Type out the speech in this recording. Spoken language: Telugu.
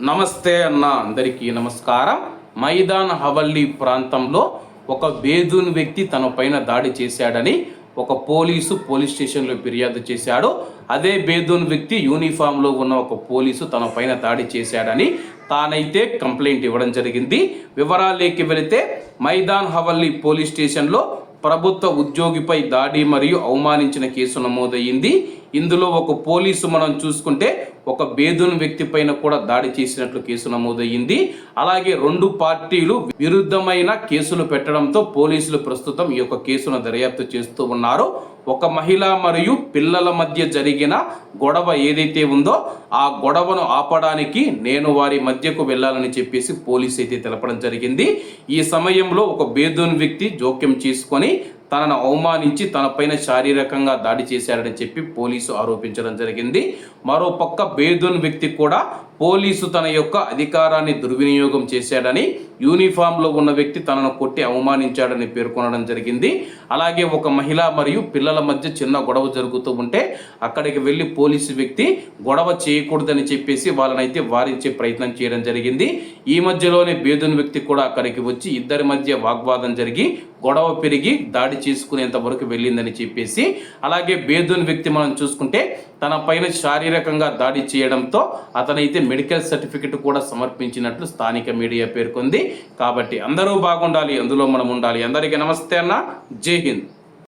నమస్తే అన్న అందరికీ నమస్కారం. మైదాన్ హవల్లీ ప్రాంతంలో ఒక బేదూన్ వ్యక్తి తన పైన దాడి చేశాడని ఒక పోలీసు పోలీస్ స్టేషన్లో ఫిర్యాదు చేశాడు. అదే బేదూన్ వ్యక్తి యూనిఫామ్లో ఉన్న ఒక పోలీసు తన పైన దాడి చేశాడని తానైతే కంప్లైంట్ ఇవ్వడం జరిగింది. వివరాలేకి వెళితే మైదాన్ హవల్లీ పోలీస్ స్టేషన్లో ప్రభుత్వ ఉద్యోగిపై దాడి మరియు అవమానించిన కేసు నమోదయ్యింది. ఇందులో ఒక పోలీసు మనం చూసుకుంటే ఒక బేదున్ వ్యక్తి పైన కూడా దాడి చేసినట్లు కేసు నమోదయ్యింది. అలాగే రెండు పార్టీలు విరుద్ధమైన కేసులు పెట్టడంతో పోలీసులు ప్రస్తుతం ఈ యొక్క కేసును దర్యాప్తు చేస్తూ ఉన్నారు. ఒక మహిళ మరియు పిల్లల మధ్య జరిగిన గొడవ ఏదైతే ఉందో ఆ గొడవను ఆపడానికి నేను వారి మధ్యకు వెళ్ళాలని చెప్పేసి పోలీస్ అయితే తెలపడం జరిగింది. ఈ సమయంలో ఒక బేదూన్ వ్యక్తి జోక్యం చేసుకొని తనను అవమానించి తనపైన శారీరకంగా దాడి చేశాడని చెప్పి పోలీసు ఆరోపించడం జరిగింది. మరోపక్క బేదూన్ వ్యక్తి కూడా పోలీసు తన యొక్క అధికారాన్ని దుర్వినియోగం చేశాడని యూనిఫామ్లో ఉన్న వ్యక్తి తనను కొట్టి అవమానించాడని పేర్కొనడం జరిగింది. అలాగే ఒక మహిళ మరియు పిల్లల మధ్య చిన్న గొడవ జరుగుతూ ఉంటే అక్కడికి వెళ్ళి పోలీసు వ్యక్తి గొడవ చేయకూడదని చెప్పేసి వాళ్ళనైతే వారించే ప్రయత్నం చేయడం జరిగింది. ఈ మధ్యలోనే బేదుని వ్యక్తి కూడా అక్కడికి వచ్చి ఇద్దరి మధ్య వాగ్వాదం జరిగి గొడవ పెరిగి దాడి చేసుకునేంత వరకు వెళ్ళిందని చెప్పేసి అలాగే బేదూన్ వ్యక్తి మనం చూసుకుంటే తన పైన శారీరకంగా దాడి చేయడంతో అతనైతే మెడికల్ సర్టిఫికెట్ కూడా సమర్పించినట్లు స్థానిక మీడియా పేర్కొంది. కాబట్టి అందరూ బాగుండాలి అందులో మనం ఉండాలి. అందరికీ నమస్తే అన్న. జై హింద్.